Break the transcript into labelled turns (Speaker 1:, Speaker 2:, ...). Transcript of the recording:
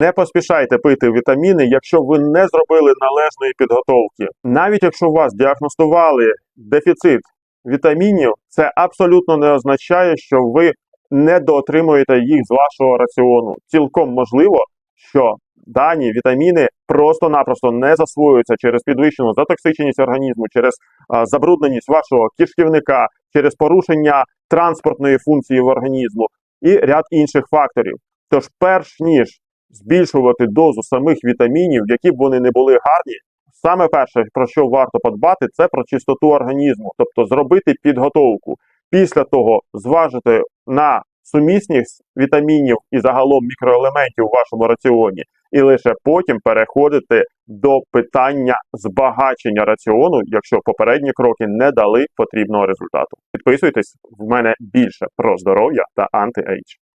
Speaker 1: Не поспішайте пити вітаміни, якщо ви не зробили належної підготовки. Навіть якщо у вас діагностували дефіцит вітамінів, це абсолютно не означає, що ви недоотримуєте їх з вашого раціону. Цілком можливо, що дані вітаміни просто-напросто не засвоюються через підвищену затоксиченість організму, через забрудненість вашого кишківника, через порушення транспортної функції в організму і ряд інших факторів. Тож, перш ніж збільшувати дозу самих вітамінів, які б вони не були гарні, саме перше, про що варто подбати, це про чистоту організму, тобто зробити підготовку. Після того зважити на сумісність вітамінів і загалом мікроелементів у вашому раціоні, і лише потім переходити до питання збагачення раціону, якщо попередні кроки не дали потрібного результату. Підписуйтесь в мене більше про здоров'я та анти-ейдж.